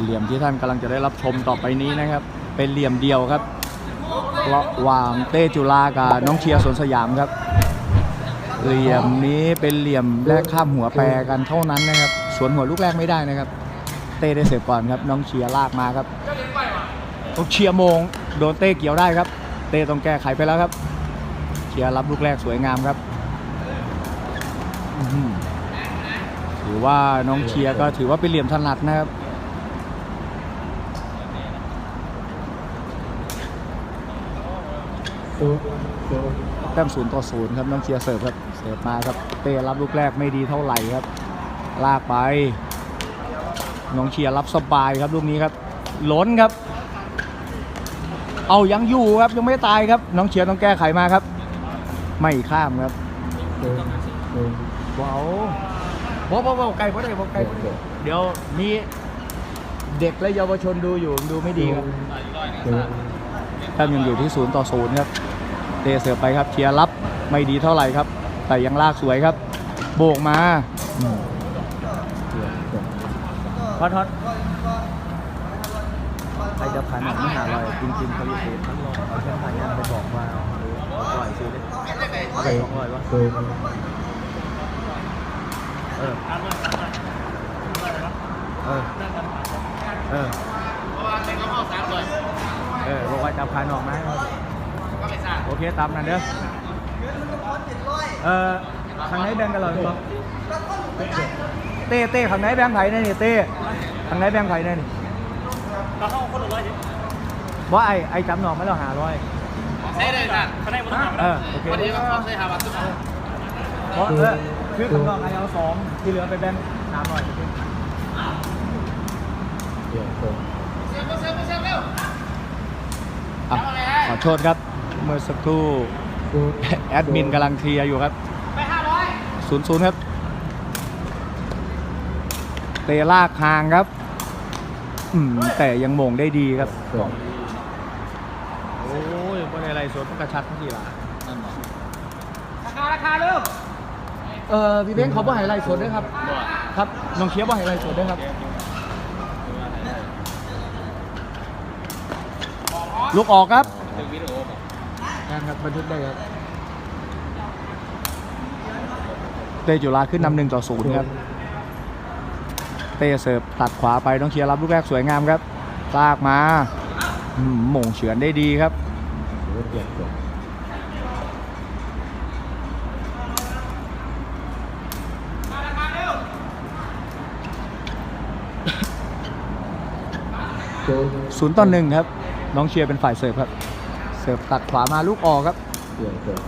เหลี่ยมที่ท่านกำลังจะได้รับชมต่อไปนี้นะครับ เป็นเหลี่ยมเดียวครับระหว่างเต้จุฬากับน้องเชียร์สวนสยามครับ เหลี่ยมนี้เป็นเหลี่ยมแรกข้ามหัวแปรกันเท่านั้นนะครับสวนหัวลูกแรกไม่ได้นะครับ เต้ได้เสร็จก่อนครับ น้องเชียร์ลากมาครับต้องเชียร์มงโดนเต้เกี่ยวได้ครับ เต้ต้องแก้ไขไปแล้วครับ เชียร์รับลูกแรกสวยงามครับถือว่าน้องเชียร์ก็ถือว่าเป็นเหลี่ยมถนัดนะครับ ศูนย์ศูนย์แต้มศูนย์ต่อศูนย์ครับน้องเชียร์เสิร์ฟครับ เสิร์ฟมาครับ เต้รับลูกแรกไม่ดีเท่าไหร่ครับ ลากไป น้องเชียร์รับสบายครับลูกนี้ครับล้นครับ เอายังอยู่ครับยังไม่ตายครับ น้องเชียร์ต้องแก้ไขมาครับ ไม่ข้ามครับศูนย์ศูนย์ว้าวว้าวว้าไกลเพราะอะไรไกลเพราะอะไรเดี๋ยวมีเด็กและเยาวชนดูอยู่ดูไม่ดีครับ ศูนย์ แต้มยังอยู่ที่ศูนย์ต่อศูนย์ครับ เตะเสือไปครับเชียร์รับไม่ดีเท่าไหร่ครับ แต่ยังลากสวยครับ โบกมาอืมเดี๋ยวจบทอดทอดใครจะผ่านหนังมหาลัยจริงๆเขาอยู่เทปทั้งรอบเอาแค่ผ่านยังไปบอกว่าปล่อยซื้อเลยเอาไปสองร้อยวะศูนย์เออเออเออเออบอกว่าจะผ่านออกมา โอเคตามนั้นเด้อเออทางไหนแบ่งกันเหรอครับเต้เต้ข้างไหนแบงค์ไผ่เนี่ยนี่เต้ข้างไหนแบงค์ไผ่เนี่ยนี่ว่าไอ้ไอ้จำหนอกไม่เราหาร้อยใช่เลยนะเขาได้หมดแล้วเออโอเควันนี้เขาใช้หาบัตรทุกคนเพราะเออคือข้างนอกไอ้เอาสองที่เหลือไปแบงค์สามร้อยเดี๋ยวจบเซฟเซฟเซฟเร็วอะขอโทษครับ เมื่อสักครู่ศูนย์แอดมินกำลังเคลียร์อยู่ครับไปห้าร้อยศูนย์ศูนย์ครับ เตะลากคางครับอืมแต่ยังโมงได้ดีครับจบโอ้ยว่าในไรสวนมันกระชัดทั้งทีละนั่นหรอราคาราคาเร็วเออพี่เบ้งเขาบ่ให้ไรสวนด้วยครับ ครับน้องเชียร์บ่ให้ไรสวนด้วยครับ ลูกออกครับ ถึงวิดีโอป่ะงานครับบันทึกได้ครับเตจุฬาขึ้นนำหนึ่งต่อศูนย์ครับ เตเสิร์ฟตัดขวาไปน้องเชียร์รับลูกแรกสวยงามครับลากมาอืมหม่งเฉือนได้ดีครับศูนย์ศูนย์ต่อหนึ่งครับ น้องเชียร์เป็นฝ่ายเสิร์ฟครับ เสิร์ฟตัดขวามาลูกออกครับเปลี่ยนจบ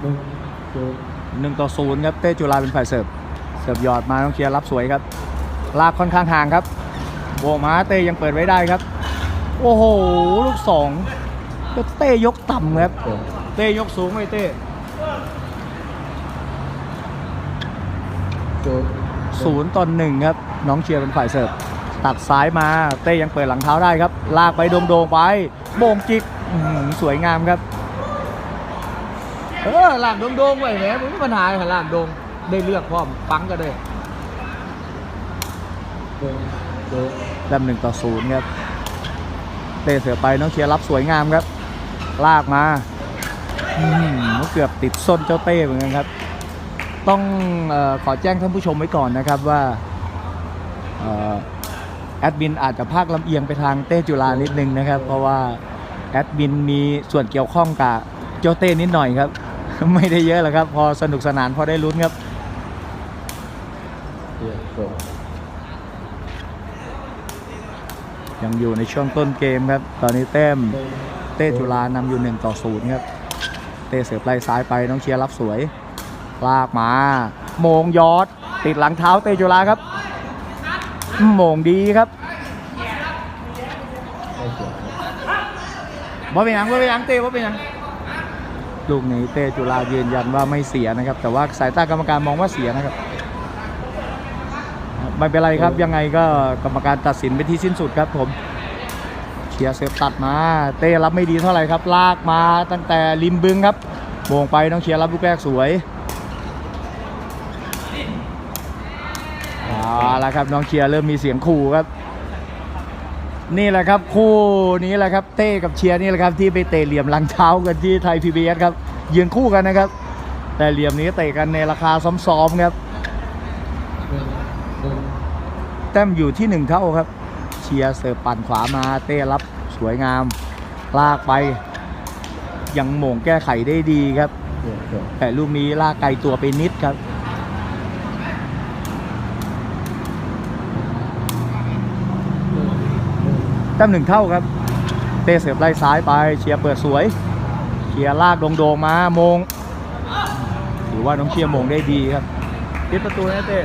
หนึ่งศูนย์หนึ่งต่อศูนย์ครับเต้จุฬาเป็นฝ่ายเสิร์ฟเสิร์ฟหยอดมาน้องเชียร์รับสวยครับ ลากค่อนข้างห่างครับโบกมาเต้ยังเปิดไว้ได้ครับ โอ้โห ลูกสองแล้วเต้ยกต่ำครับจบเต้ยกสูงไว้เต้ศูนย์ศูนย์ต่อหนึ่งครับ น้องเชียร์เป็นฝ่ายเสิร์ฟ ตัดซ้ายมาเต้ยังเปิดหลังเท้าได้ครับ ลากไปโด่งๆไปโบงจิกอื้อหือสวยงามครับ เออหลากโด่งๆไว้แหมไม่มีปัญหาค่ะหลากโด่งได้เลือกพร้อมปังก็ได้หนึ่งศูนย์แต้มหนึ่งต่อศูนย์ครับเตะเสือไปน้องเชียร์รับสวยงามครับ ลากมาอืมเกือบติดส้นเจ้าเต้เหมือนกันครับ ต้องเออขอแจ้งท่านผู้ชมไว้ก่อนนะครับว่าเอ่อ แอดมินอาจจะภาคลำเอียงไปทางเต้จุฬานิดนึงนะครับ เพราะว่าแอดมินมีส่วนเกี่ยวข้องกับเจ้าเต้นิดหน่อยครับ ไม่ได้เยอะหรอกครับ พอสนุกสนานพอได้ลุ้นครับยังอยู่ในช่วงต้นเกมครับ ตอนนี้แต้มเต้จุฬานำอยู่1ต่อ0ครับ เต้เสือไล่ซ้ายไปน้องเชียร์รับสวยลากมา โมงยอด ติดหลังเท้าเต้จุฬาครับ โมงดีครับไม่เสียครับว่าเป็นหยังว่าเป็นหยังเต้ว่าเป็นหยังลูกนี้เต้จุฬายืนยันว่าไม่เสียนะครับ แต่ว่าสายตากรรมการมองว่าเสียนะครับไม่เป็นไรครับยังไงก็กรรมการตัดสินไปนที่สิ้นสุดครับผมเชียร์เซฟตัดมา เต้รับไม่ดีเท่าไหร่ครับ ลากมาตั้งแต่ริมบึงครับโมงไปน้องเชียร์รับลูกแรกสวย เอาละครับน้องเชียร์เริ่มมีเสียงขู่ครับ นี่แหละครับคู่นี้แหละครับเต้กับเชียร์นี่แหละครับที่ไปเตะเหลี่ยมหลังเท้ากันที่ไทยพีบีเอสครับยืนคู่กันนะครับ แต่เหลี่ยมนี้เตะกันในราคาซ้อมๆครับ แต้มอยู่ที่หนึ่งเท่าครับ เชียร์เสิร์ฟปั่นขวามาเต้รับสวยงามลากไป ยังหม่งแก้ไขได้ดีครับเปลี่ยนจบแต่ลูกนี้ลากไกลตัวไปนิดครับ หนึ่งหนึ่ง แต้มหนึ่งเท่าครับ เต้เสียบไล่ซ้ายไป เชียร์เปิดสวย เชียร์ลากโด่งๆมามงถือว่าน้องเชียร์มงได้ดีครับปิดประตูนะเต้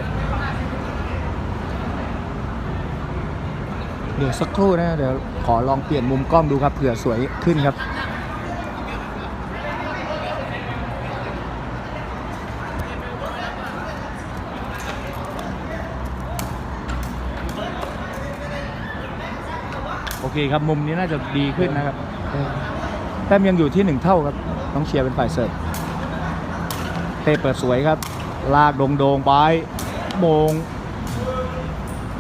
เดี๋ยวสักครู่นะเดี๋ยวขอลองเปลี่ยนมุมกล้องดูครับเผื่อสวยขึ้นครับ คครับมุมนี้น่าจะดีขึ้นนะครับหนึ่งแต้มยังอยู่ที่หนึ่งเท่าครับน้องเชียร์เป็นฝ่ายเสิร์ฟเตะเปิดสวยครับ ลากโดงโดงๆไปโมง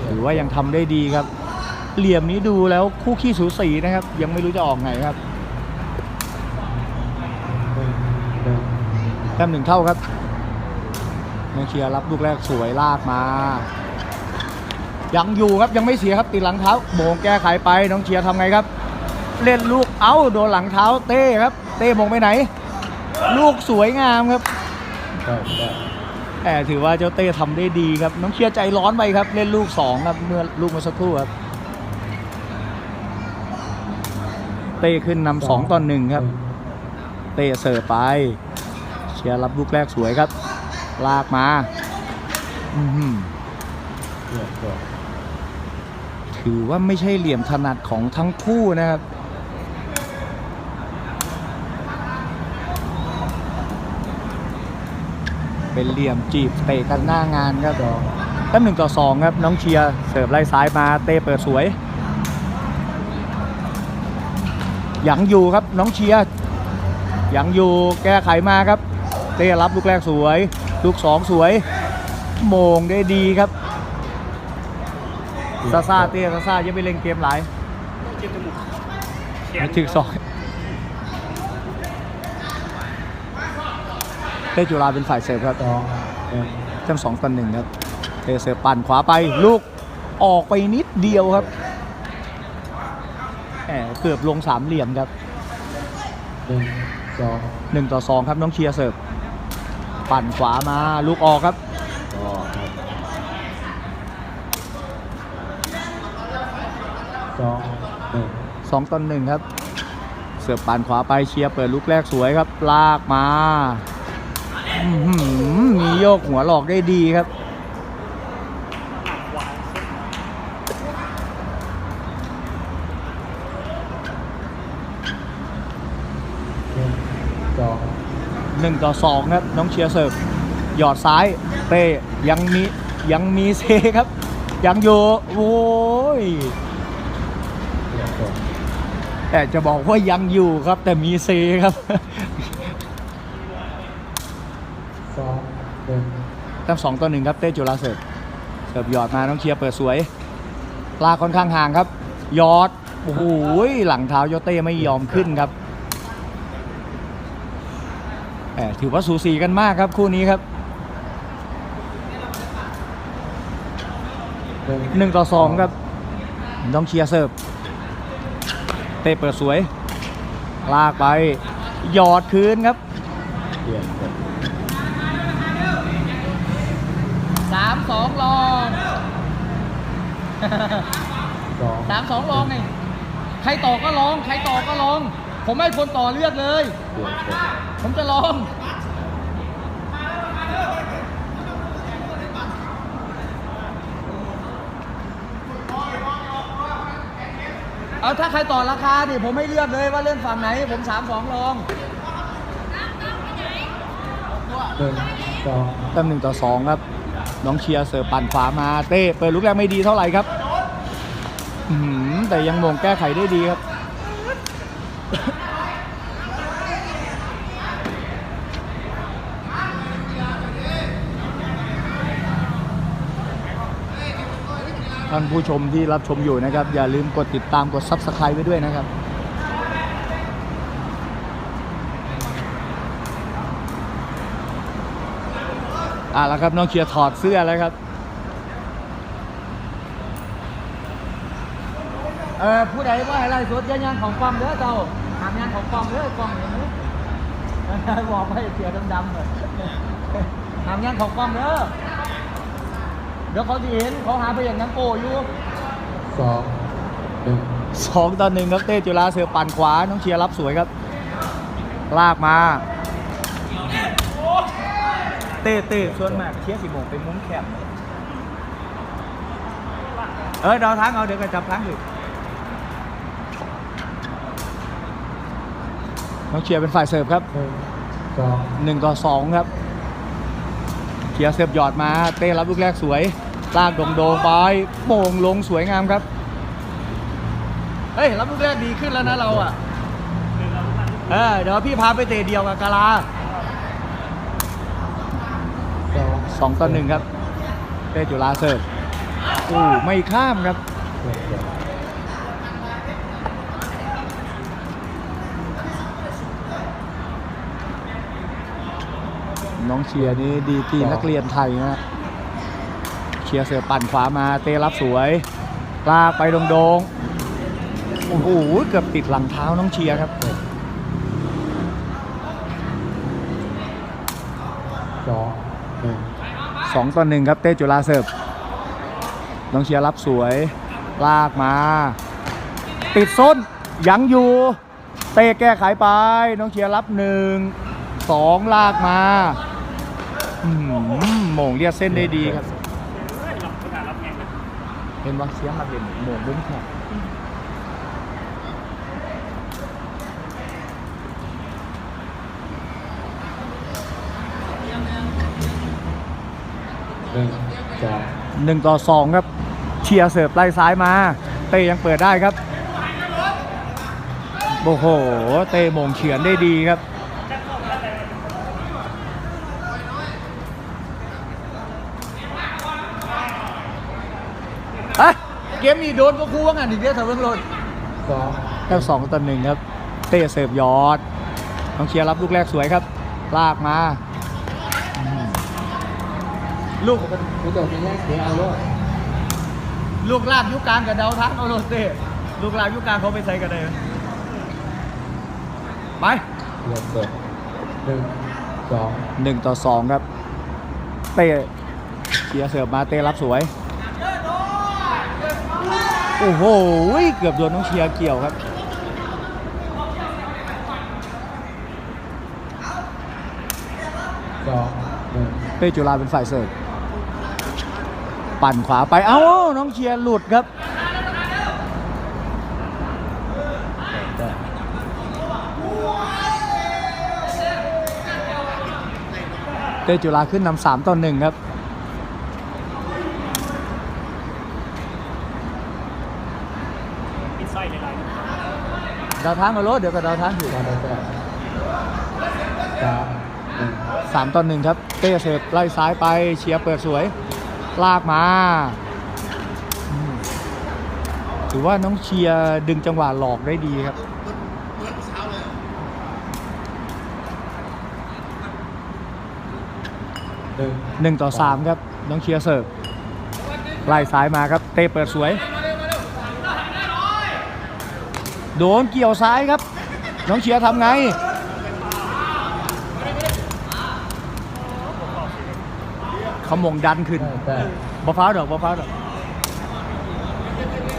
ถือว่ายังทำได้ดีครับ เหลี่ยมนี้ดูแล้วคู่ขี้สูสีนะครับ ยังไม่รู้จะออกไงครับหนึ่งหนึ่งแต้มหนึ่งเท่าครับน้องเชียร์รับลูกแรกสวยลากมา ยังอยู่ครับยังไม่เสียครับติดหลังเท้าโมงแก้ไขไปน้องเชียร์ทำไงครับ เล่นลูกเอ้าโดนหลังเท้าเต้ครับ เต้มงไปไหน ลูกสวยงามครับเก้าเก้าแต่ถือว่าเจ้าเต้ทำได้ดีครับ น้องเชียร์ใจร้อนไปครับ เล่นลูกสองครับเมื่อลูกเมื่อสักครู่ครับ เต้ขึ้นนำสองต่อหนึ่งครับ เต้เสิร์ฟไป เชียร์รับลูกแรกสวยครับ ลากมา อื้อหื หรือว่าไม่ใช่เหลี่ยมถนัดของทั้งคู่นะครับเป็นเหลี่ยมจีบเตะกันหน้างานครับสองแต้มหนึ่งต่อสองครับน้องเชียร์เสิร์ฟไล่ซ้ายมาเต้เปิดสวยยังอยู่ครับน้องเชียร์ยังอยู่แก้ไขมาครับ เต้รับลูกแรกสวย ลูกสองสวย โมงได้ดีครับ ซาซาเต้ซาซายังไปเล่นเกมหลายไม่ถึงสองเต้จุฬาเป็นฝ่ายเสิร์ฟครับสองหนึ่งแต้มสองต่อหนึ่งครับเทเซอร์ปั่นขวาไปลูกออกไปนิดเดียวครับแหมเกือบลงสามเหลี่ยมครับหนึ่งสองหนึ่งต่อสองครับน้องเชียร์เสิร์ฟปั่นขวามาลูกออกครับ 2ต่อหนึ่งครับ เสือปั่นขวาไปเชียร์เปิดลูกแรกสวยครับ ลากมามีโยกหัวหลอกได้ดีครับ หนึ่งต่อสองครับ น้องเชียร์เสิร์ฟหยอดซ้ายเป้ยังมียังมีเซครับ ยังอยู่ โอ้ย แต่จะบอกว่ายังอยู่ครับ แต่มีเซครับสองตั้งสองต่อหนึ่งครับเต้จุฬาเสิร์ฟเสิร์ฟหยอดมาน้องเชียร์เปิดสวยลากค่อนข้างห่างครับยอดโอ้โหหลังเท้าโยเต้ไม่ยอมขึ้นครับแหมถือว่าสูสีกันมากครับคู่นี้ครับหนึ่งต่อสองครับน้องเชียร์เสิร์ฟ ต้เปิดสวย ลากไป หยอดคืนครับเปลี่ยนจบสามสองลองสองสามสองลองไงใครต่อก็ลอง ใครต่อก็ลอง ผมให้คนต่อเลือกเลยเปลี่ยนจบผมจะลอง เอาถ้าใครต่อราคาดิผมไม่เลือกเลยว่าเล่นฝั่งไหน ผมสามสองลองหนึ่งสอแต้มหนึ่งต่อสองครับ น้องเชียร์เสิร์ฟปั่นขวามาเต้เปิดลูกแรกไม่ดีเท่าไหร่ครับแต่ยังมงแก้ไขได้ดีครับ ท่านผู้ชมที่รับชมอยู่นะครับ อย่าลืมกดติดตามกด Subscribe ไว้ด้วยนะครับอะแล้วครับน้องเชียร์ถอดเสื้อแล้วครับเออผู้ใดว่าอะไรสดยันยันของกล้องเด้อเจ้าหามยันของกล้องเด้อกล้องเห็นไหมบอกให้เสียดำๆเลยหามยันของกล้องเด้อ เดี๋ยวเขาจะเห็นเขาหาไปอย่างนั้นโกอยู่สองหนึ่งสองต่อหนึ่งครับเต้จุฬาเสือปั่นขวาน้องเชียร์รับสวยครับ ลากมา เต้เต้ส่วนมากเชียร์สิบโมงไปมุ้งแคบเออเดาวทั้งเอาเดี๋ยวก็จับทั้งอยู่น้องเชียร์เป็นฝ่ายเสิร์ฟครับหนึ่งสองหนึ่งต่อสองครับ เชียร์เสิร์ฟหยอดมาเต้รับลูกแรกสวยลากโด่งๆไปโป่งลงสวยงามครับเฮ้ยรับลูกแรกดีขึ้นแล้วนะเราอะเออเดี๋ยวพี่พาไปเตะเดียวกับกาลาสองต่อหนึ่งครับเต้จุฬาเสิร์ฟอู้ไม่ข้ามครับ นึ่งเดียวน้องเชียร์นี่ดีที่นักเรียนไทยนะเชียร์เสือปั่นขวามาเตะรับสวยลากไปโด่งๆโอ้โหเกือบติดหลังเท้าน้องเชียร์ครับสองหนึ่งสองต่อหนึ่งครับเต้จุฬาเสิร์ฟน้องเชียร์รับสวย ลากมา ติดส้นยังอยู่ เต้แก้ไขไป น้องเชียร์รับหนึ่งสองลากมา อื้อหือโหม่งเรียกเส้นได้ดีครับ เห็นว่าเสียงมาเห็นโหม่งบุ้งแขกหนึ่งสองหนึ่งต่อสองครับ เชียร์เสิร์ฟไล่ซ้ายมา เต้ยังเปิดได้ครับ โอ้โห เต้โมงเฉือนได้ดีครับ ฮะ เกมนี้โดนก็คู่ว่างันอีกเดียวเถอะเบิ่งโลดสองแค่สองต่อหนึ่งครับ เต้เสิร์ฟยอดน้องเชียร์รับลูกแรกสวยครับ ลากมา ลูกผู้ต่อที่แรกเสียเอาโลดลูกลากยุคกลางกับเดาทั้งเอาโลดเต้ลูกลากยุคกลางเขาไปใส่กันได้ไหมไปเรียนเปิดหนึ่งสองหนึ่งต่อสองครับ เต้เชียร์เสิร์ฟมาเต้รับสวย โอ้โหเกือบโดนน้องเชียร์เกี่ยวครับสองหนึ่งเต้จุฬาเป็นฝ่ายเสิร์ฟปั่นขวาไปเอ้าน้องเชียร์หลุดครับแต่เต้จุฬาขึ้นนำสามต่อหนึ่งครับ ดาวทั้งเอารถเดี๋ยวกับดาวทั้งอยู่มาได้แต่สามต่อหนึ่งครับ เต้เสิร์ฟไล่ซ้ายไปเชียร์เปิดสวย ลากมาถือว่าน้องเชียร์ดึงจังหวะหลอกได้ดีครับหนึ่งหนึ่งต่อสามครับ น้องเชียร์เสิร์ฟไล่ซ้ายมาครับ เต้เปิดสวย โดนเกี่ยวซ้ายครับ น้องเชียร์ทำไงเขามงดันขึ้นได้แต่บะฟ้าดอกบะฟ้าดอก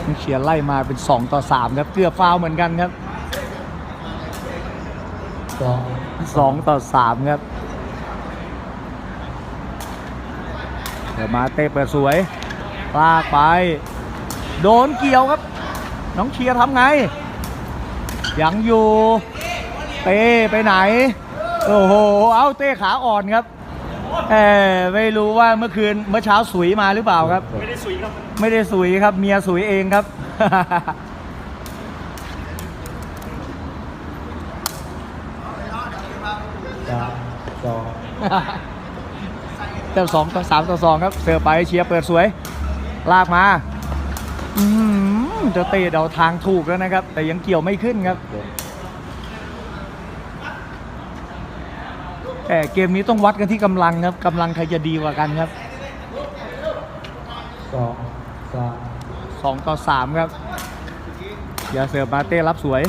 น้องเชียร์ไล่มาเป็น 2 ต่อ 3 ครับ เกือบฟาวเหมือนกันครับสอง2ต่อ 3 ครับเดี๋ยวมาเตะเปิดสวยลากไป โดนเกี่ยวครับ น้องเชียร์ทำไง ยังอยู่ เต้ไปไหน โอ้โห เอาเต้ขาอ่อนครับเออไม่รู้ว่าเมื่อคืนเมื่อเช้าสุยมาหรือเปล่าครับ ไม่ได้สุยครับไม่ได้สุยครับ เมียสุยเองครับสามสองเต็มสองต่อสามต่อสองครับ เสือไปเชียร์เปิดสวย ลากมา อืม เจ้าเต้เดาทางถูกแล้วนะครับ แต่ยังเกี่ยวไม่ขึ้นครับแต่เกมนี้ต้องวัดกันที่กำลังครับกำลังใครจะดีกว่ากันครับสองสาม2ต่อ3ครับอย่าเสิร์ฟมาเต้รับสวย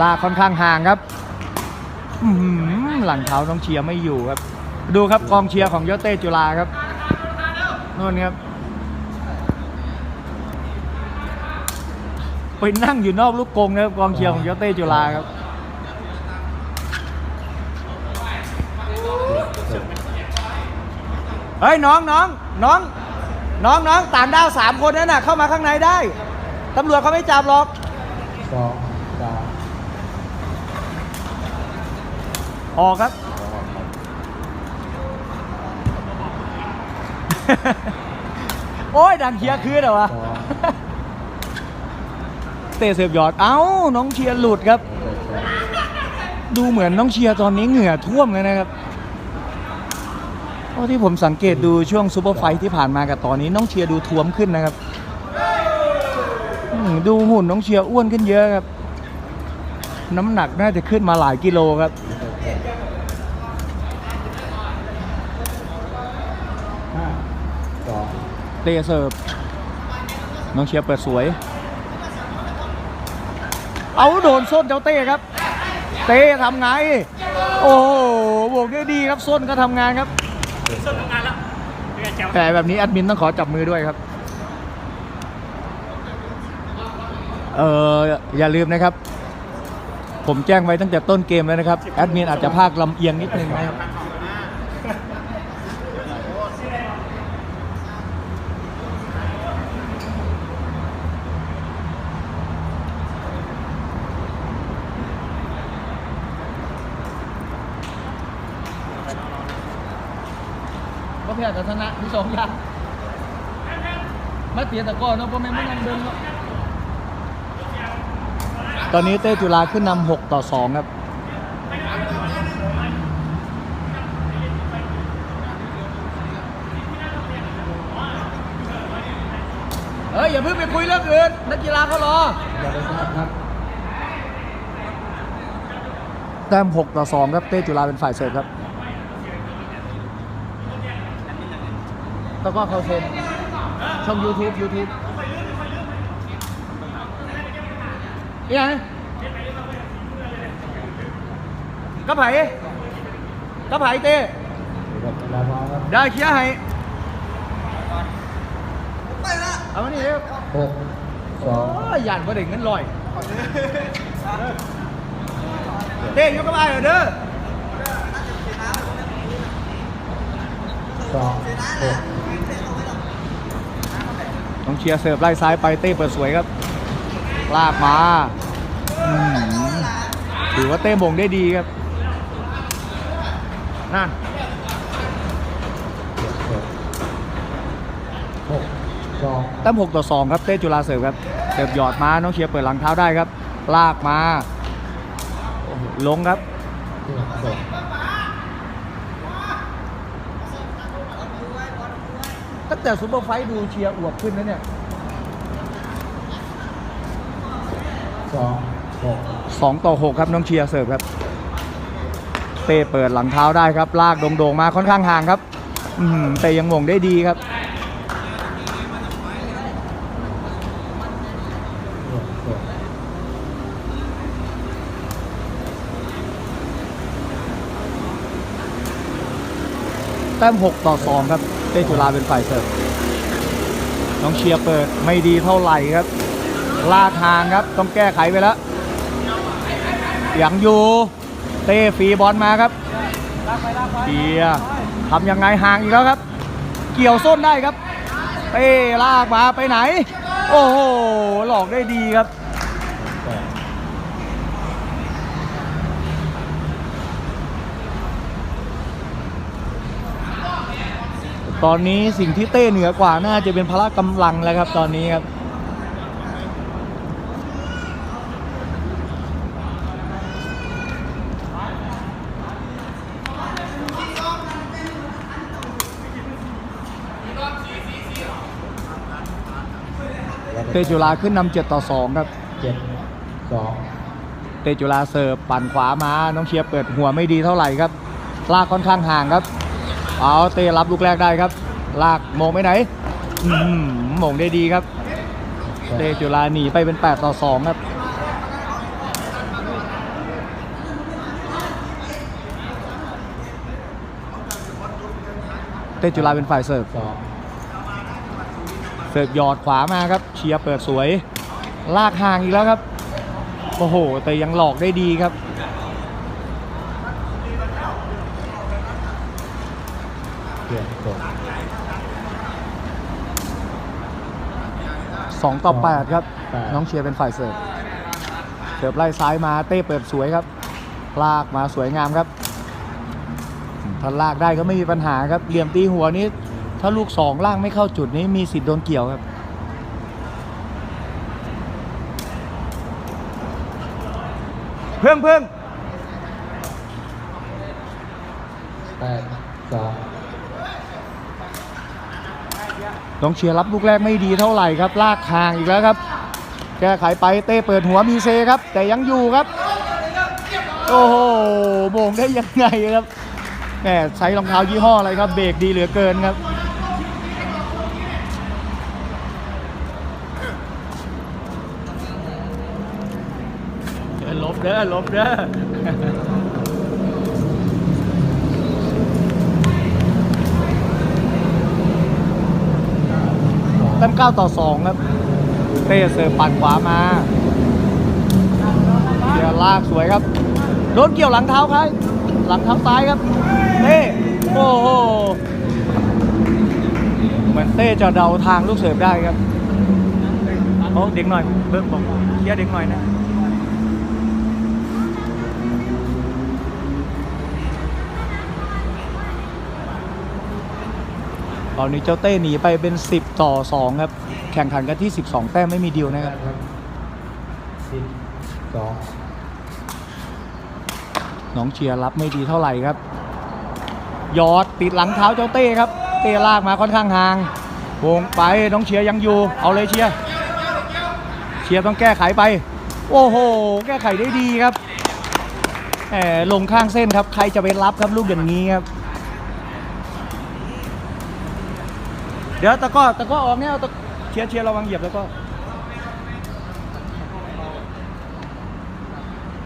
ลากค่อนข้างห่างครับอื้อหือหลังเท้าน้องเชียร์ไม่อยู่ครับ ดูครับกองเชียร์ของยอดเต้จุฬาครับนู่นครับ ไปนั่งอยู่นอกลูกกรงนะครับกองเชียร์ของยอดเต้จุฬาครับเฮ้ยน้องน้องน้องน้องน้องต่างด้าวสามคนนั่นน่ะเข้ามาข้างในได้ตำรวจเขาไม่จับหรอกสองสามออกครับโอ้ยดังเชียร์คืนเหรอวะ สอง เตเสียบหยอด เอ้า น้องเชียร์หลุดครับ ดูเหมือนน้องเชียร์ตอนนี้เหงื่อท่วมเลยนะครับเพราะที่ผมสังเกตดูช่วงซูเปอร์ไฟที่ผ่านมากับตอนนี้น้องเชียร์ดูท้วมขึ้นนะครับ ดูหุ่นน้องเชียร์อ้วนขึ้นเยอะครับ น้ำหนักน่าจะขึ้นมาหลายกิโลครับเตะเสิร์ฟน้องเชียร์เปิดสวย เอาโดนส้นเจ้าเต้ครับ เต้ทำไง โอ้โหบวกได้ดีครับส้นก็ทำงานครับแต่แบบนี้แอดมินต้องขอจับมือด้วยครับ เอออย่าลืมนะครับ ผมแจ้งไว้ตั้งแต่ต้นเกมแล้วนะครับ แอดมินอาจจะพากลำเอียงนิดนึงนะครับ ก็เพียงแต่ชนะที่ สองอย่างมาเตียตะก้อนเนาะเพราะไม่ไม่นั่งเดินเนาะตอนนี้เต้จุฬาขึ้นนำ6ต่อ 2 ครับเฮ้ยอย่าเพิ่งไปคุยเรื่องอื่นนักกีฬาเขารออย่าไปทราบครับแต้ม6ต่อ 2 ครับ เต้จุฬาเป็นฝ่ายเสิร์ฟครับ แล้วก็เขาเซ็นช่อง YouTube YouTube ยังไงกระไผ่กระไผ่เต้อยู่กับเวลาพร้อมครับได้เคลียร์ให้เอามานี่เร็วหกสองโอ้ยยันประเด็นเงินลอย เต้ยกกระไผ่เหรอเด้อสองหก ต้องเชียร์เสิร์ฟไล่ซ้ายไปเต้เปิดสวยครับ ลากมาอืมถือว่าเต้มงได้ดีครับ นั่นหกสองแต้ม6ต่อ2ครับเต้จุฬาเสิร์ฟครับ เสิร์ฟหยอดมา น้องเชียร์เปิดหลังเท้าได้ครับ ลากมาโอ้โหลงครับ ที่สอง ตั้ง แต่ซูเปอร์ไฟท์ดูเชียร์อวบขึ้นนะเนี่ยสองหก2ต่อ6ครับน้องเชียร์เสิร์ฟครับ เต้เปิดหลังเท้าได้ครับ ลากโด่งๆมาค่อนข้างห่างครับอืมแต่ยังมงได้ดีครับหกหกแต้ม6ต่อ 2 ครับ เต้จุฬาเป็นฝ่ายเสิร์ฟน้องเชียร์เปิดไม่ดีเท่าไหร่ครับลาทางครับต้องแก้ไขไปแล้วยังอยู่เต้ฟีบอลมาครับเชียร์ทำยังไงห่างอีกแล้วครับ เกี่ยวส้นได้ครับเต้ลากมาไปไหน โอ้โหหลอกได้ดีครับ แปด ตอนนี้สิ่งที่เต้เหนือกว่าน่าจะเป็นพละกำลังแล้วครับตอนนี้ครับเตจุฬาขึ้นนำเจ็ดต่อสองครับเจ็ดสองเตจุฬาเสิร์ฟปั่นขวามา น้องเชียร์เปิดหัวไม่ดีเท่าไหร่ครับลากค่อนข้างห่างครับ เอาเตรับลูกแรกได้ครับ ลากโมงไปไหนมโมงได้ดีครับ เตจุฬาหนีไปเป็น 8 ต่อ 2 ครับเตจุฬาเป็นฝ่ายเสิร์ฟเสิร์ฟหยอดขวามาครับ เชียร์เปิดสวย ลากห่างอีกแล้วครับ โอ้โห แต่ยังหลอกได้ดีครับ เปลี่ยนตก2ต่อ8ครับน้องเชียร์เป็นฝ่ายเสิร์ฟเสิร์ฟไล่ซ้ายมาเต้เปิดสวยครับ ลากมาสวยงามครับถ้าลากได้ก็ไม่มีปัญหาครับ เหลี่ยมตีหัวนี้ ถ้าลูกสองล่างไม่เข้าจุดนี้มีสิทธิ์โดนเกี่ยวครับ เพิ่งเพิ่ง แปดสอง น้องเชียร์รับลูกแรกไม่ดีเท่าไหร่ครับลากห่างอีกแล้วครับ แก้ไขไปเต้เปิดหัวมีเซครับ แต่ยังอยู่ครับ โอ้โหโมงได้ยังไงครับแหมใช้รองเท้ายี่ห้ออะไรครับเบรกดีเหลือเกินครับลบเด้อลบเด้อ แต้ม9ต่อ2ครับ เต้เสิร์ฟปั่นขวามาเดี๋ยวลากสวยครับ โดนเกี่ยวหลังเท้าใครหลังเท้าซ้ายครับ เต้โอ้โหเหมือนเต้จะเดาทางลูกเสิร์ฟได้ครับโอ้เด็กหน่อยเบิ้งบอกเคลียร์เด็กหน่อยนะ ตอนนี้เจ้าเต้หนีไปเป็น 10 ต่อ 2 ครับ แข่งขันกันที่ 12 แต้มไม่มีดิวนะครับสองน้องเชียร์รับไม่ดีเท่าไหร่ครับ ยอดติดหลังเท้าเจ้าเต้ครับ เต้ลากมาค่อนข้างห่างวงไปน้องเชียร์ยังอยู่ เอาเลยเชียร์เชียร์ต้องแก้ไขไป โอ้โห แก้ไขได้ดีครับแหมลงข้างเส้นครับ ใครจะไปรับครับลูกอย่างนี้ครับ เดี๋ยวตะกร้อตะกร้อออกเนี่ยเอาตะเชียร์เชียร์ระวังเหยียบแล้วก็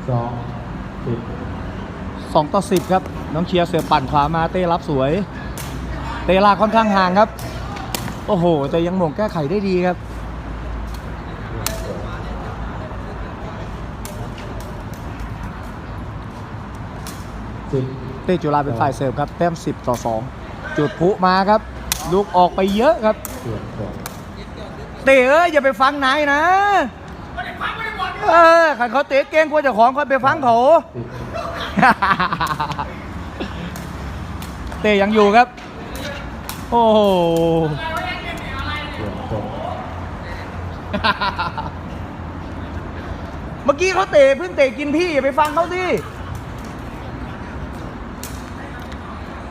สองสิบสองต่อสิบครับ น้องเชียร์เสือปั่นขวามาเต้รับสวย เตะลากค่อนข้างห่างครับ โอ้โห แต่ยังหม่งแก้ไขได้ดีครับสิบเต้จุฬาเป็นฝ่ายเสิร์ฟครับ แต้ม 10 ต่อ 2 จุดพลุมาครับ ลูกออกไปเยอะครับเปลี่ยนตกเตะเอ้ยอย่าไปฟังนายนะเออขันเขาเตะเก่งกว่าเจ้าของเขาไปฟังเขาสิบเตะยังอยู่ครับ โอ้โหเปลี่ยนตกเมื่อกี้เขาเตะเพิ่งเตะกินพี่อย่าไปฟังเขาสิ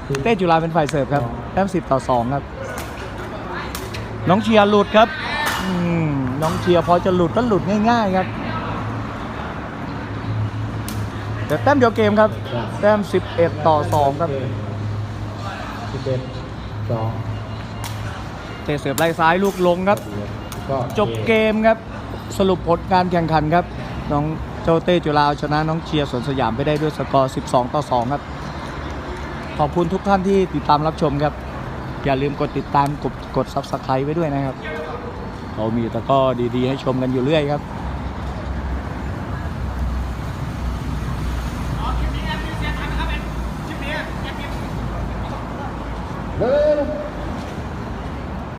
สิบเต้จุฬาเป็นฝ่ายเสิร์ฟครับ แต้ม10ต่อ2ครับ น้องเชียร์หลุดครับอืมน้องเชียร์พอจะหลุดก็หลุดง่ายๆครับแต่แต้มเดียวเกมครับ แต้ม11ต่อ2ครับสิบเอ็ดสองเตะเสิร์ฟไล่ซ้ายลูกลงครับก็จบเกมครับ สรุปผลการแข่งขันครับ น้องเจ้าเต้จุฬาเอาชนะน้องเชียร์สวนสยามไปได้ด้วยสกอร์ 12 ต่อ 2 ครับ ขอบคุณทุกท่านที่ติดตามรับชมครับ อย่าลืมกดติดตามกดกด subscribe ไว้ด้วยนะครับ เรามีแต่ก็ดีๆ ให้ชมกันอยู่เรื่อยครับ